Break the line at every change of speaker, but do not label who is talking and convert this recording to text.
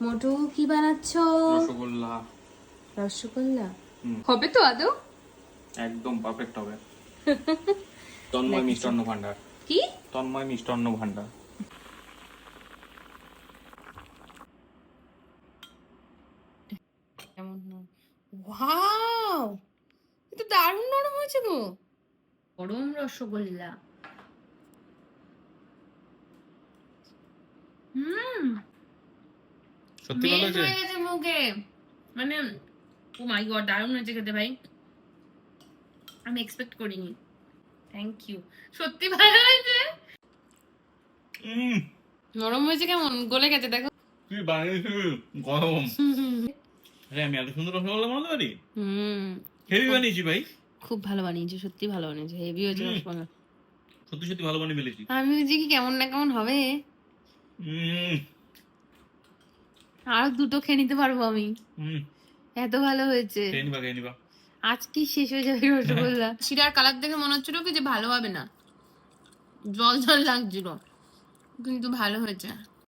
মোটু কি বানাচ্ছ?
রসগোল্লা।
রসগোল্লা? হবে তো আদৌ?
একদম পারফেক্ট হবে। তন্ময় মিষ্টান্ন ভান্ডার
কি?
তন্ময় মিষ্টান্ন ভান্ডার
কেমন ওয়াও! এটা দারুণ নরম হয়েছে গো। গরম রসগোল্লা। হুম।
সত্যি ভালো হয়েছে
হয়ে গেছে মুখে। মানে ও মাই গড দারুণ হয়েছে খেতে ভাই। আমি এক্সপেক্ট করিনি। থ্যাংক ইউ সত্যি ভালো হয়েছে? নরম হয়েছে কেমন? গলে গেছে দেখো।
তুই বানিয়েছিস গরম। আরে আমি এত সুন্দর রসগোল্লা বানাতে পারি?
হুম।
হেভি বানিয়েছি ভাই।
খুব ভালো বানিয়েছে সত্যি ভালো বানিয়েছে। হেভি হয়েছে রসগোল্লা
সত্যি সত্যি ভালো বানিয়ে ফেলেছি।
আমি বুঝি কি কেমন না কেমন হবে?
উম,
আর দুটো খেয়ে নিতে পারব আমি। এত ভালো হয়েছে। আজকে শেষ হয়ে যাবে রসগোল্লা শিরার কালার দেখে মনে হচ্ছিল কি যে ভালো হবে না। জল জল লাগছিল। কিন্তু ভালো হয়েছে।